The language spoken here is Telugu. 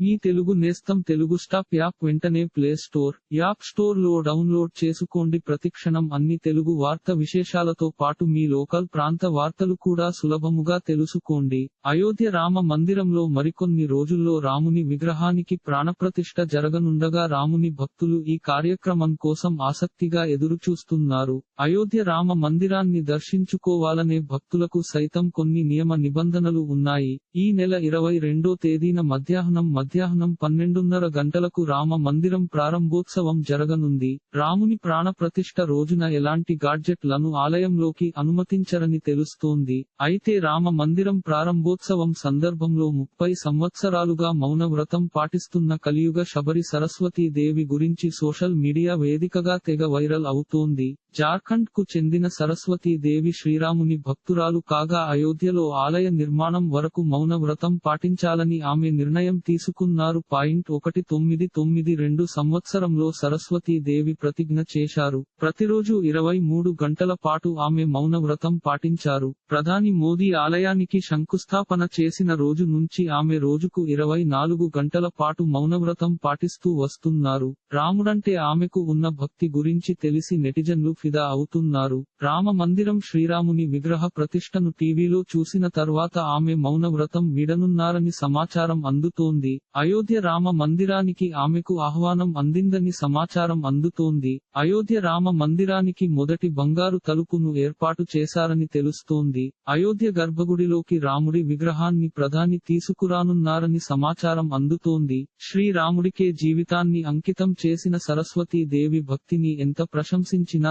మీ తెలుగు నేస్తం తెలుగు స్టాప్ యాప్ వెంటనే ప్లే స్టోర్ యాప్ స్టోర్లో డౌన్లోడ్ చేసుకోండి. ప్రతిక్షణం అన్ని తెలుగు వార్త విశేషాలతో పాటు మీ లోకల్ ప్రాంత వార్తలు కూడా సులభముగా తెలుసుకోండి. అయోధ్య రామ మందిరంలో మరికొన్ని రోజుల్లో రాముని విగ్రహానికి ప్రాణప్రతిష్ఠ జరగనుండగా రాముని భక్తులు ఈ కార్యక్రమం కోసం ఆసక్తిగా ఎదురుచూస్తున్నారు. అయోధ్య రామ మందిరాన్ని దర్శించుకోవాలనే భక్తులకు సైతం కొన్ని నియమ నిబంధనలు ఉన్నాయి. ఈ నెల ఇరవై రెండో తేదీన మధ్యాహ్నం మధ్యాహ్నం పన్నెండున్నర గంటలకు రామ మందిరం ప్రారంభోత్సవం జరగనుంది. రాముని ప్రాణ ప్రతిష్ఠ రోజున ఎలాంటి గాడ్జెట్లను ఆలయంలోకి అనుమతించరని తెలుస్తోంది. అయితే రామ మందిరం ప్రారంభోత్సవం సందర్భంలో ముప్పై సంవత్సరాలుగా మౌన వ్రతం పాటిస్తున్న కలియుగ శబరి సరస్వతీ దేవి గురించి సోషల్ మీడియా వేదికగా తెగ వైరల్ అవుతోంది. జార్ఖండ్కు చెందిన సరస్వతీ దేవి శ్రీరాముని భక్తురాలు కాగా అయోధ్యలో ఆలయ నిర్మాణం వరకు మౌన వ్రతం పాటించాలని ఆమె నిర్ణయం తీసుకున్నారు. పాయింట్ ఒకటి తొమ్మిది తొమ్మిది రెండు సంవత్సరంలో సరస్వతీ దేవి ప్రతిజ్ఞ చేశారు. ప్రతిరోజు ఇరవై మూడు గంటల పాటు ఆమె మౌన వ్రతం పాటించారు. ప్రధాని మోదీ ఆలయానికి శంకుస్థాపన చేసిన రోజు నుంచి ఆమె రోజుకు ఇరవై నాలుగు గంటల పాటు మౌనవ్రతం పాటిస్తూ వస్తున్నారు. రాముడంటే ఆమెకు ఉన్న భక్తి గురించి తెలిసి నెటిజన్లు ఫిదా అవుతున్నారు. రామ మందిరం శ్రీరాముని విగ్రహ ప్రతిష్టను టీవీలో చూసిన తర్వాత ఆమె మౌనవ్రతం వీడనున్నారని సమాచారం అందుతోంది. అయోధ్య రామ మందిరానికి ఆమెకు ఆహ్వానం అందిందని సమాచారం అందుతోంది. అయోధ్య రామ మందిరానికి మొదటి బంగారు తలుపును ఏర్పాటు చేశారని తెలుస్తోంది. అయోధ్య గర్భగుడిలోకి రాముడి విగ్రహాన్ని ప్రధాని తీసుకురానున్నారని సమాచారం అందుతోంది. శ్రీరాముడికే జీవితాన్ని అంకితం చేసిన సరస్వతీ దేవి భక్తిని ఎంత ప్రశంసించినా